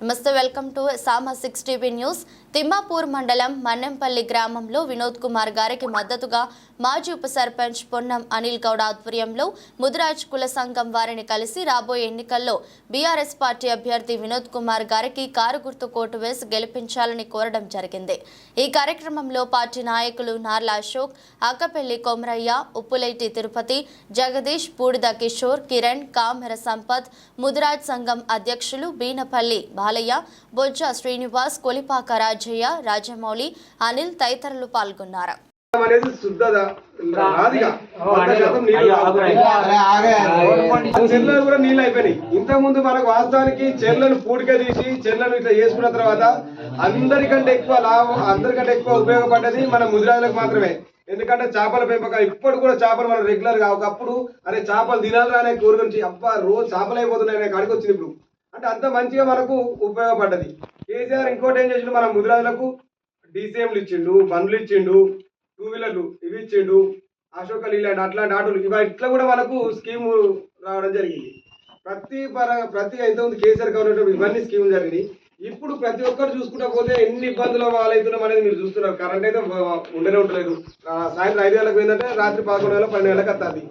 నమస్తే welcome to Sama six TV news. Thimmapur మండలం మన్నెంపల్లి గ్రామంలో వినోద్ కుమార్ గారికి మద్దతుగా మాజీ ఉప సర్పంచ్ పొన్నం అనిల్ గౌడ్ ఆధ్వర్యంలో ముదిరాజ్ కుల సంఘం వారిని కలిసి రాబోయే ఎన్నికల్లో బీఆర్ఎస్ పార్టీ అభ్యర్థి వినోద్ కుమార్ గారికి కారు గుర్తు కోటు వేసి గెలిపించాలని కోరడం జరిగింది. ఈ కార్యక్రమంలో పార్టీ నాయకులు నార్ల అశోక్ ఆకపల్లి కొమరయ్య ఉప్పులేటి తిరుపతి జగదీష్ బూడిద కిషోర్ కిరణ్ కామెర సంపత్ ముదిరాజ్ సంఘం అధ్యక్షులు బీనపల్లి బాలయ్య బొజ్జ శ్రీనివాస్ కొలిపాక రాజయ్య రాజమౌళి అనిల్ తదితరులు పాల్గొన్నారు. అనేది. చెర్లలో కూడా నీళ్ళు అయిపోయినాయి. ఇంతకు ముందు మనకు వాస్తవానికి చెర్లను పూడిక తీసి చెర్లను ఇట్లా చేసుకున్న తర్వాత అందరికంటే ఎక్కువ లాభం అందరికంటే ఎక్కువ ఉపయోగపడ్డది మన ముదిరాజులకు మాత్రమే. ఎందుకంటే చేపల పెంపకం ఇప్పుడు కూడా చేపలు మనం రెగ్యులర్గా ఒకప్పుడు అరే చేపలు తినాలి అనే కోరిక నుంచి అబ్బా రోజు చేపలు అయిపోతున్నాయి అనే కాడికి వచ్చింది ఇప్పుడు. అంటే అంత మంచిగా మనకు ఉపయోగపడ్డది. కేసీఆర్ ఇంకోటి ఏం చేసిండు? మన ముదిరాజులకు డీసీఎంలు ఇచ్చిండు బండ్లు ఇచ్చిండు టూ వీలర్లు ఇవి ఇచ్చిండు అశోక లీలాండ్ అట్లాంటి ఆటోలు. ఇవి ఇట్లా కూడా మనకు స్కీమ్ రావడం జరిగింది. ప్రతి పర ప్రతి ఎంతమంది కేసీఆర్ గవర్నమెంట్ ఇవన్నీ స్కీములు జరిగినాయి. ఇప్పుడు ప్రతి ఒక్కరు చూసుకుంటా పోతే ఎన్ని ఇబ్బందులు వాళ్ళైతున్నాం అనేది మీరు చూస్తున్నారు. కరెంట్ అయితే ఉండనే ఉండలేదు. ఆ, సాయంత్రం ఐదు వేలకు పోయిందంటే రాత్రి పదకొండు వేల పన్నెండు వేలకు వస్తుంది.